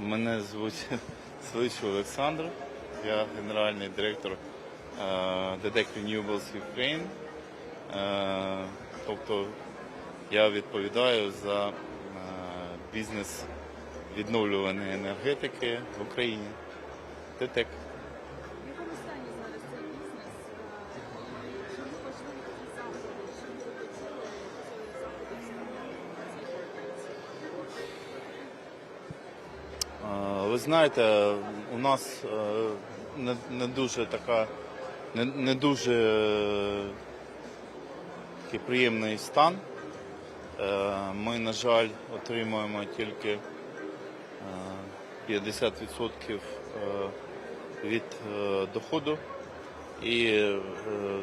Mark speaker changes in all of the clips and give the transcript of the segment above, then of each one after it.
Speaker 1: Мене звуть Сличу Олександр. Я генеральний директор Detect DDEC Renewables Ukraine. Е, Тобто я відповідаю за е, бізнес відновлюваної енергетики в Україні. DTEC.
Speaker 2: Ви
Speaker 1: знаєте, у нас е, не, не дуже така, не, не дуже е, такий приємний стан. Е, Ми, на жаль, отримуємо тільки е, 50% е, від доходу і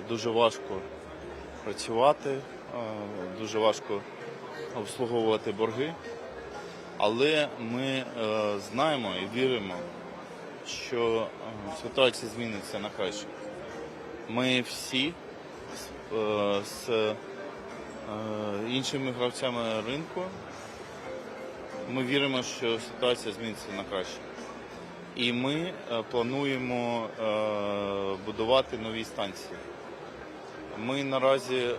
Speaker 1: дуже важко працювати, дуже важко обслуговувати борги. Але ми е, знаємо і віримо, що е, ситуація зміниться на краще. Ми всі з, е, іншими гравцями ринку ми віримо, що ситуація зміниться на краще. І ми плануємо будувати нові станції. Ми наразі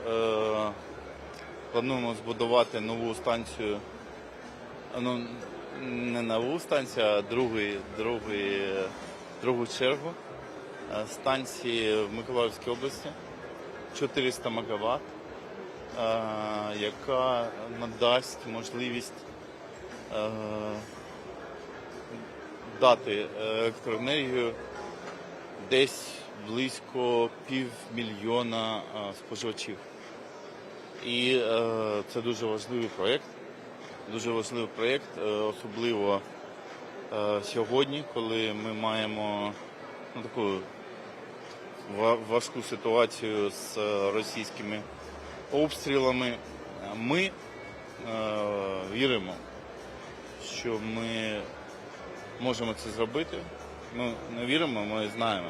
Speaker 1: плануємо збудувати нову станцію ну, не нову станцію, а другий, другий, е, другу чергу. Е, станції в Миколаївській області. 400 МВт, яка надасть можливість е, дати електроенергію десь близько півмільйона е, споживачів. І е, це дуже важливий проєкт дуже важливий проєкт, е, особливо е, сьогодні, коли ми маємо ну, таку важку ситуацію з російськими обстрілами. Ми е, віримо, що ми можемо це зробити. Ми не віримо, ми знаємо,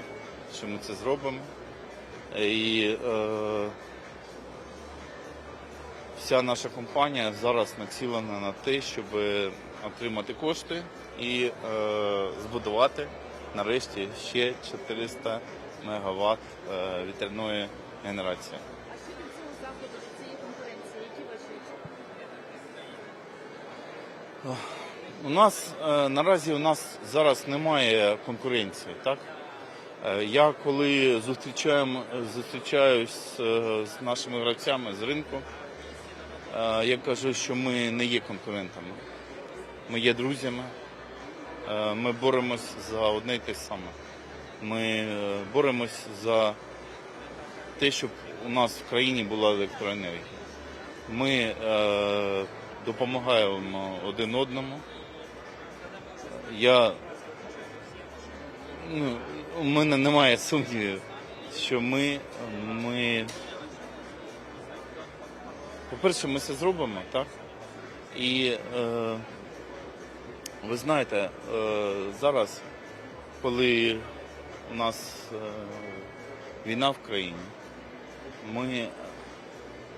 Speaker 1: що ми це зробимо. І Вся наша компанія зараз націлена на те, щоб отримати кошти і е, збудувати нарешті ще 400 МВт е, вітряної генерації.
Speaker 2: А що від цього заходу, від цієї конференції? Які ваші очікування?
Speaker 1: У нас е, наразі у нас зараз немає конкуренції, так? Е, Я коли зустрічаємо, зустрічаюсь е, з нашими гравцями з ринку, я кажу, що ми не є конкурентами. Ми є друзями. Ми боремось за одне й те саме. Ми е, боремось за те, щоб у нас в країні була електроенергія. Ми е, допомагаємо один одному. Я ну, у мене немає сумнівів, що ми, ми по-перше, ми це зробимо, так? І е, ви знаєте, е, зараз, коли у нас е, війна в країні, ми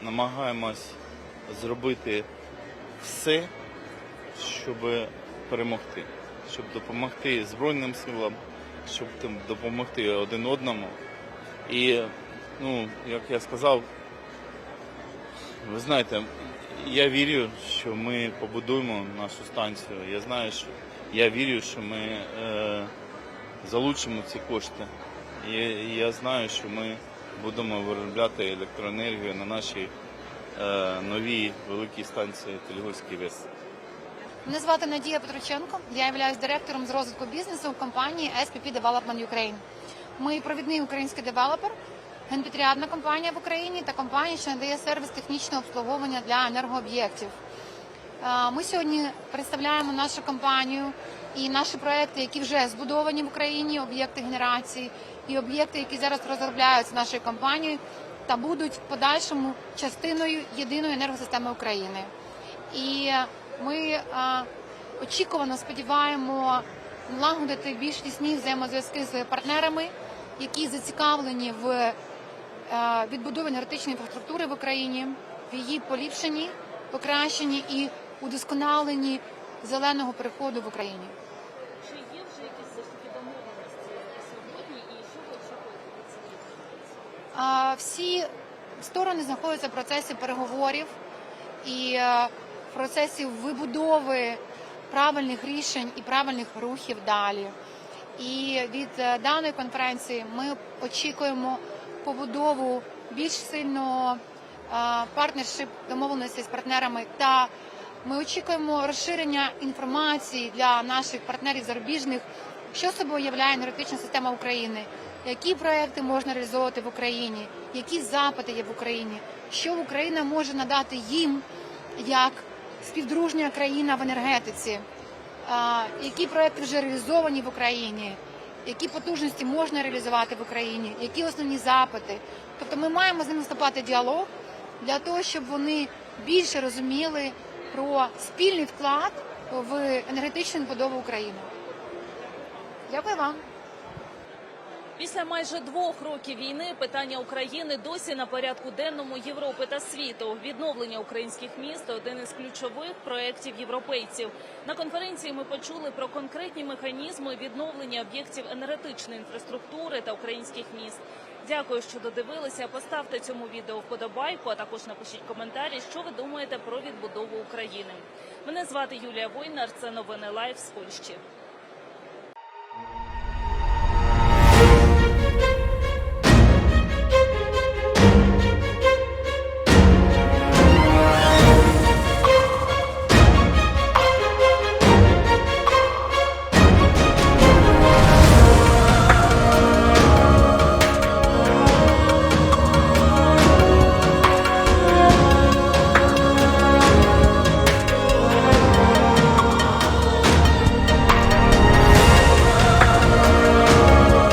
Speaker 1: намагаємось зробити все, щоб перемогти, щоб допомогти Збройним силам, щоб допомогти один одному. І, ну, як я сказав, ви знаєте, я вірю, що ми побудуємо нашу станцію. Я знаю, що я вірю, що ми е, залучимо ці кошти. І я знаю, що ми будемо виробляти електроенергію на нашій е, новій великій станції Телегольський ВЕС.
Speaker 3: Мене звати Надія Петроченко. Я являюсь директором з розвитку бізнесу компанії SPP Development Ukraine. Ми провідний український девелопер, генпітріадна компанія в Україні та компанія, що надає сервіс технічного обслуговування для енергооб'єктів. Е, Ми сьогодні представляємо нашу компанію і наші проекти, які вже збудовані в Україні, об'єкти генерації і об'єкти, які зараз розробляються нашою компанією та будуть в подальшому частиною єдиної енергосистеми України. І ми е, очікувано сподіваємо налагодити більш тісні взаємозв'язки з партнерами, які зацікавлені в відбудові енергетичної інфраструктури в Україні, в її поліпшенні, покращенні і удосконаленні зеленого переходу в Україні.
Speaker 2: чи є вже якісь таки домовленості сьогодні, і що ви очікуєте від
Speaker 3: Всі сторони знаходяться в процесі переговорів і е, в процесі вибудови правильних рішень і правильних рухів далі. І від е, даної конференції ми очікуємо побудову більш сильного партнершип домовленості з партнерами. Та ми очікуємо розширення інформації для наших партнерів зарубіжних, що собою являє енергетична система України, які проекти можна реалізовувати в Україні, які запити є в Україні, що Україна може надати їм як співдружня країна в енергетиці, які проекти вже реалізовані в Україні, які потужності можна реалізувати в Україні, які основні запити. Тобто ми маємо з ними вступати діалог для того, щоб вони більше розуміли про спільний вклад в енергетичну будову України. Дякую вам.
Speaker 2: Після майже двох років війни питання України досі на порядку денному Європи та світу. Відновлення українських міст один із ключових проєктів європейців. На конференції ми почули про конкретні механізми відновлення об'єктів енергетичної інфраструктури та українських міст. Дякую, що додивилися. Поставте цьому відео вподобайку, а також напишіть коментарі, що ви думаєте про відбудову України. Мене звати Юлія Войнар. Це новини Лайв з Польщі.